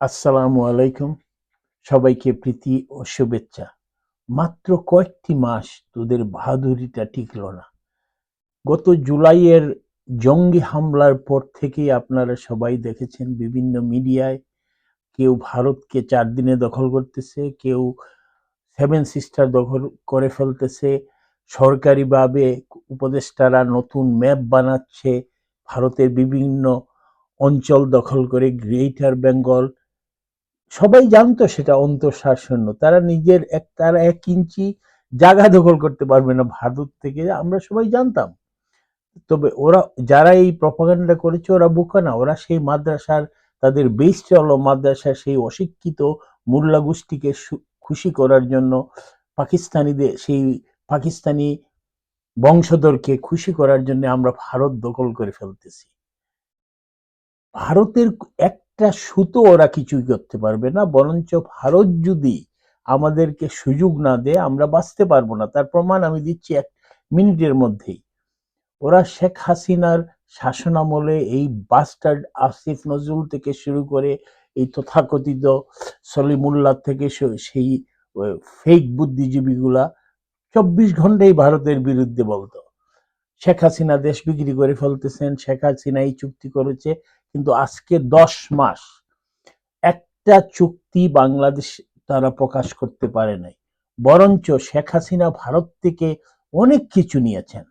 আসসালামু আলাইকুম। সবাইকে প্রীতি ও শুভেচ্ছা। মাত্র কয়েকটি মাস তোদের বাহাদুরিটা টিকল না। গত জুলাইয়ের জঙ্গি হামলার পর থেকেই আপনারা সবাই দেখেছেন বিভিন্ন মিডিয়ায় কেউ ভারতকে চার দিনে দখল করতেছে, কেউ সেভেন সিস্টার দখল করে ফেলতেছে। সরকারিভাবে উপদেষ্টারা নতুন ম্যাপ বানাচ্ছে। ভারতের বিভিন্ন অঞ্চল দখল করে গ্রেটার বেঙ্গল সবাই জানতো সেটা অন্তঃশাসন্য তারা নিজের এক, তারা এক ইঞ্চি জায়গা দখল করতে পারবে না ভারত থেকে, আমরা সবাই জানতাম। তবে ওরা, যারা এই প্রপাগান্ডা করেছে, ওরা বোকা না। ওরা সেই মাদ্রাসার, তাদের বেশ চলো মাদ্রাসার সেই অশিক্ষিত মোল্লা গোষ্ঠীকে খুশি করার জন্য পাকিস্তানিদের, সেই পাকিস্তানি বংশধরকে খুশি করার জন্য আমরা ভারত দখল করে ফেলতেছি। ভারতের একটা সুতো ওরা কিছুই করতে পারবে না, বরঞ্চ ভারত যদি আমাদেরকে সুযোগ না দেয়, আমরা বাঁচতে পারব না। তার প্রমাণ আমি দিচ্ছি এক মিনিটের মধ্যেই। ওরা শেখ হাসিনার শাসনামলে এই বাস্টার্ড আসিফ নজরুল থেকে শুরু করে এই তথাকথিত সলিমুল্লাহ থেকে সেই ফেক বুদ্ধিজীবীগুলা চব্বিশ ঘন্টাই ভারতের বিরুদ্ধে বলতো। শেখ হাসিনা দেশ বিক্রি করে ফেলতেছেন, শেখ হাসিনা এই চুক্তি করেছে কিন্তু আজকে দশ মাস একটা চুক্তি বাংলাদেশ তারা প্রকাশ করতে পারে নাই। বরঞ্চ শেখ হাসিনা ভারত থেকে অনেক কিছু নিয়েছেন।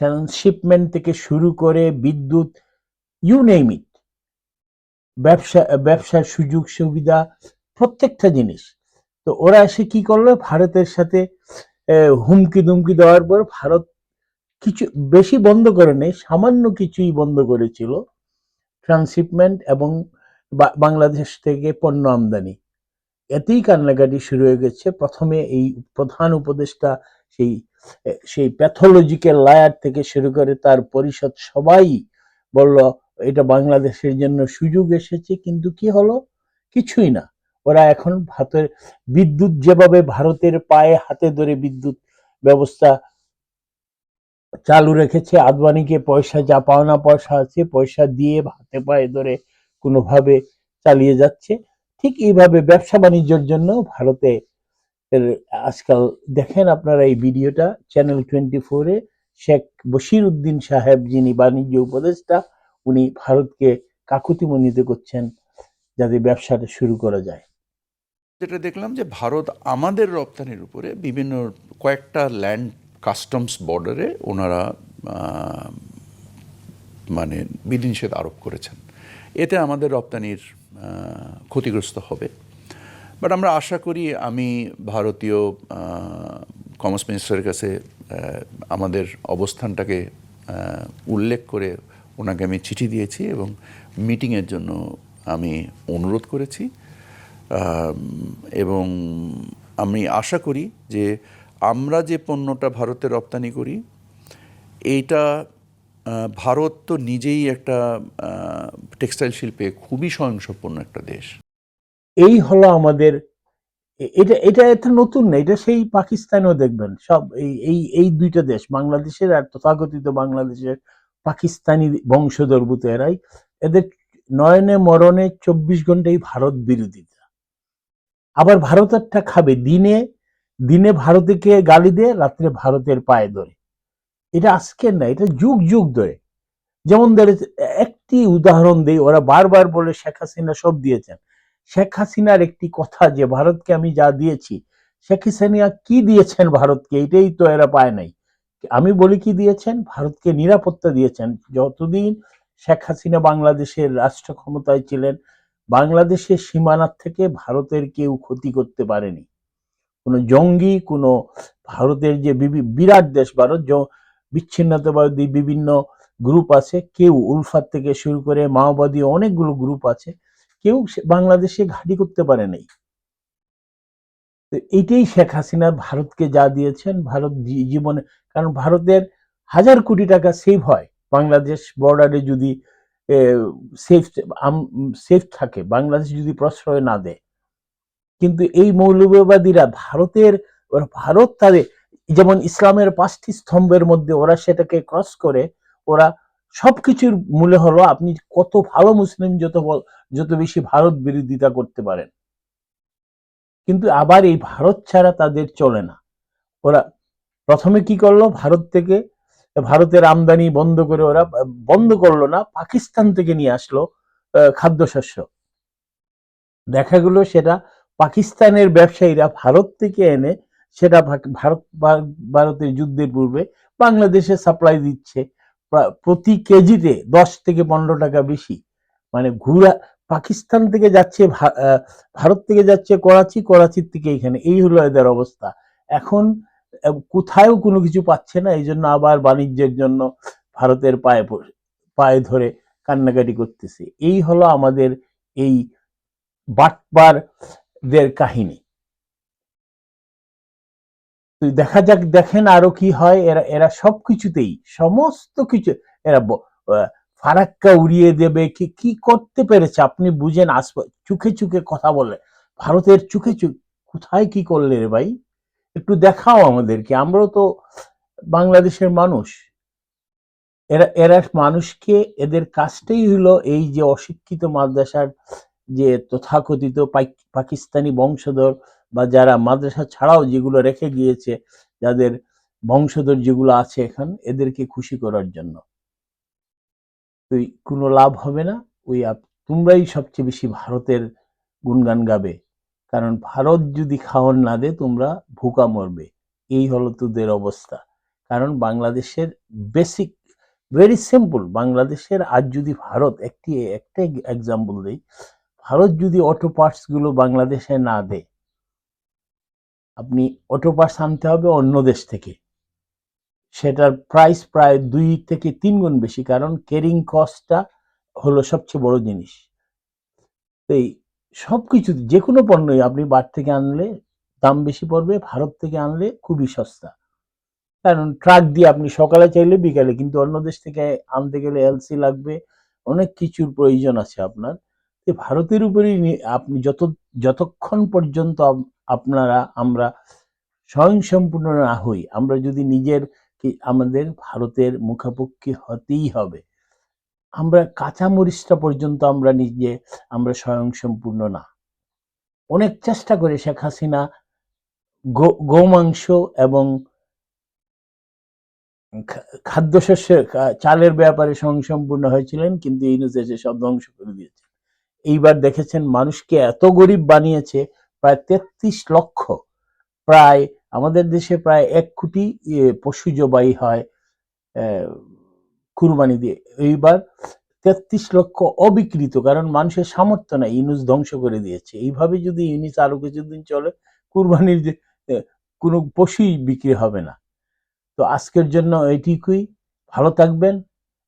ট্রান্সশিপমেন্ট থেকে শুরু করে বিদ্যুৎ ইউ ইট ব্যবসা, ব্যবসার সুযোগ সুবিধা, প্রত্যেকটা জিনিস। তো ওরা এসে কি করল? ভারতের সাথে হুমকি দুমকি দেওয়ার পর ভারত কিছু বেশি বন্ধ করে নেই সামান্য কিছুই বন্ধ করেছিল। ট্রান্সশিপমেন্ট এবং বাংলাদেশ থেকে পণ্য আমদানি। এতেই কান্নাকাটি শুরু হয়ে গেছে। প্রথমে এই প্রধান উপদেষ্টা সেই সেই প্যাথোলজিক্যাল লায়ার থেকে শুরু করে তার পরিষদ সবাই বলল, এটা বাংলাদেশের জন্য সুযোগ এসেছে। কিন্তু কি হলো? কিছুই না। ওরা এখন ভারতের বিদ্যুৎ যেভাবে ভারতের পায়ে হাতে ধরে বিদ্যুৎ ব্যবস্থা চালু রেখেছে। আদবানিকে পয়সা, যা পাওনা পয়সা আছে, পয়সা দিয়ে হাতে পায়ে ধরে কোনোভাবে চালিয়ে যাচ্ছে। ঠিক এইভাবে ব্যবসা বাণিজ্যের জন্য ভারতে আজকাল দেখেন আপনারা এই ভিডিওটা চ্যানেল টোয়েন্টি ফোরে শেখ বশির উদ্দিন সাহেব যিনি বাণিজ্য উপদেষ্টা, উনি ভারতকে কাকুতিমনিতে করছেন যাতে ব্যবসাটা শুরু করা যায়। যেটা দেখলাম যে ভারত আমাদের রপ্তানির উপরে বিভিন্ন কয়েকটা ল্যান্ড কাস্টমস বর্ডারে ওনারা মানে বিধিনিষেধ আরোপ করেছেন। এতে আমাদের রপ্তানির ক্ষতিগ্রস্ত হবে। বাট আমরা আশা করি আমি ভারতীয় কমার্স মিনিস্টারের কাছে আমাদের অবস্থানটাকে উল্লেখ করে ওনাকে আমি চিঠি দিয়েছি এবং মিটিংয়ের জন্য আমি অনুরোধ করেছি। এবং আমি আশা করি যে আমরা যে পণ্যটা ভারতে রপ্তানি করি, এইটা ভারত তো নিজেই একটা টেক্সটাইল শিল্পে খুবই স্বয়ংসম্পন্ন একটা দেশ। এই হলো আমাদের এটা এটা এটা নতুন না, এটা সেই পাকিস্তানেও দেখবেন, সব এই এই এই দুইটা দেশ, বাংলাদেশের আর তথাকথিত বাংলাদেশের পাকিস্তানি বংশোদ্ভূত এরাই এদের নয়নে মরণে চব্বিশ ঘন্টাই ভারত বিরোধিতা। আবার ভারতেরটা খাবে, দিনে দিনে ভারতকে গালি দিয়ে রাত্রে ভারতের পায়ে ধরে। এটা আজকের না, এটা যুগ যুগ ধরে। যেমন ধরে, একটি উদাহরণ দেই, ওরা বারবার বলে, শেখ হাসিনা সব দিয়েছেন। শেখ হাসিনার একটি কথা যে, ভারতকে আমি যা দিয়েছি, শেখ হাসিনা কি দিয়েছেন ভারতকে? এটাই তো এরা পায় নাই। আমি বলি কি দিয়েছেন? ভারতকে নিরাপত্তা দিয়েছেন। যতদিন শেখ হাসিনা বাংলাদেশের রাষ্ট্র ক্ষমতায় ছিলেন, বাংলাদেশের সীমানার থেকে ভারতের কেউ ক্ষতি করতে পারেনি। কোনো জঙ্গি, কোনো ভারতের যে বিরাট দেশ, ভারত বিচ্ছিন্নতাবাদী বিভিন্ন গ্রুপ আছে। কেউ উলফাত থেকে শুরু করে মাওবাদী অনেকগুলো গ্রুপ আছে। কেউ বাংলাদেশে ঘাঁটি করতে পারে নাই। এইটাই শেখ হাসিনা ভারতকে যা দিয়েছেন, ভারত জীবনে, কারণ ভারতের হাজার কোটি টাকা সেভ হয়। বাংলাদেশ বর্ডারে যদি সেফ সেফ থাকে, বাংলাদেশ যদি প্রশ্রয় না দেয়। কিন্তু এই মৌলবাদীরা ভারতের ভারত তাদের, যেমন ইসলামের পাঁচটি স্তম্ভের মধ্যে ওরা সেটাকে ক্রস করে, ওরা সবকিছুর মূলে হলো আপনি কত ভালো মুসলিম যত যত বেশি ভারত বিরোধিতা করতে পারেন। কিন্তু আবার এই ভারত ছাড়া তাদের চলে না। ওরা প্রথমে কি করল ভারত থেকে, ভারতের আমদানি বন্ধ করে ওরা, বন্ধ করল না, পাকিস্তান থেকে নিয়ে আসলো খাদ্যশস্য। দেখা গেল সেটা পাকিস্তানের ব্যবসায়ীরা ভারত থেকে এনে সেটা ভারত ভারতের যুদ্ধের পূর্বে বাংলাদেশে সাপ্লাই দিচ্ছে। প্রতি কেজিতে দশ থেকে পনেরো টাকা বেশি। মানে ঘুরা, পাকিস্তান থেকে যাচ্ছে ভারত থেকে যাচ্ছে করাচি, করাচির থেকে এখানে। এই হলো এদের অবস্থা। এখন কোথায়ও কোনো কিছু পাচ্ছে না। এই জন্য আবার বাণিজ্যের জন্য ভারতের পায়ে পায়ে ধরে কান্নাকাটি করতেছে। এই হলো আমাদের এই বাটপারদের কাহিনী। দেখা যাক, দেখেন আরও কি হয়। এরা এরা সবকিছুতেই, সমস্ত কিছু, এরা ফারাক্কা উড়িয়ে দেবে, কি কি করতে পেরেছে আপনি বুঝেন, আস চোখে চোখে কথা বলে। ভারতের চোখে চোখ কোথায় কি করলে রে ভাই? একটু দেখাও আমাদেরকে, আমরাও তো বাংলাদেশের মানুষ। এরা এরা মানুষকে এদের কাজটাই হলো এই যে অশিক্ষিত মাদ্রাসার যে তথাকথিত পাক- পাকিস্তানি বংশধর বা যারা মাদ্রাসা ছাড়াও যেগুলো রেখে গিয়েছে, যাদের বংশধর যেগুলো আছে এখন, এদেরকে খুশি করার জন্য। তুই কোনো লাভ হবে না। ওই তোমরাই সবচেয়ে বেশি ভারতের গুণগান গাবে। কারণ ভারত যদি খাওয়ার না দে, তোমরা ভুকা মরবে। এই হলো তোদের অবস্থা। কারণ বাংলাদেশের বেসিক ভেরি সিম্পল বাংলাদেশের আজ যদি ভারত একটি একটা এক্সাম্পল দেই ভারত যদি অটো পার্টসগুলো বাংলাদেশে না দেয়, আপনি অটো পার্টস আনতে হবে অন্য দেশ থেকে। সেটার প্রাইস প্রায় দুই থেকে তিন গুণ বেশি, কারণ কেরিং কস্টটা হলো সবচেয়ে বড় জিনিস। তো এই সবকিছু যে কোনো পণ্যই আপনি বার থেকে আনলে দাম বেশি পড়বে, ভারত থেকে আনলে খুবই সস্তা। কারণ ট্রাক দিয়ে আপনি সকালে চাইলে বিকালে, কিন্তু অন্য দেশ থেকে আনতে গেলে এলসি লাগবে, অনেক কিছুর প্রয়োজন আছে আপনার। তো ভারতের উপরেই আপনি যত, যতক্ষণ পর্যন্ত আপনারা, আমরা স্বয়ংসম্পূর্ণ না হই, আমরা যদি নিজের কি, আমাদের ভারতের মুখাপেক্ষি হতেই হবে, আমরা কাঁচামরিচটা পর্যন্ত আমরা নিজে, আমরা স্বয়ংসম্পূর্ণ না। অনেক চেষ্টা করে শেখ হাসিনা গো- গোমাংস এবং খাদ্যশস্যের চালের ব্যাপারে স্বয়ংসম্পূর্ণ হয়েছিলেন, কিন্তু ইউনুস এসে সব ধ্বংস করে দিয়েছে। এইবার দেখেছেন মানুষকে এত গরিব বানিয়েছে, প্রায় তেত্রিশ লক্ষ। প্রায় আমাদের দেশে প্রায় এক কোটি পশু জবাই হয় কুরবানি দিয়ে। এইবার তেত্রিশ লক্ষ অবিকৃত, কারণ মানুষের সামর্থ্য নাই, ইউনুস ধ্বংস করে দিয়েছে। এইভাবে যদি ইউনুস আরও কিছুদিন চলে, কুরবানির কোনো পশুই বিক্রি হবে না। তো আজকের জন্য এইটুকুই। ভালো থাকবেন,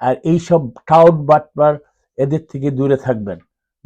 আর এই সব টাউট বাটবার এদের থেকে দূরে থাকবেন।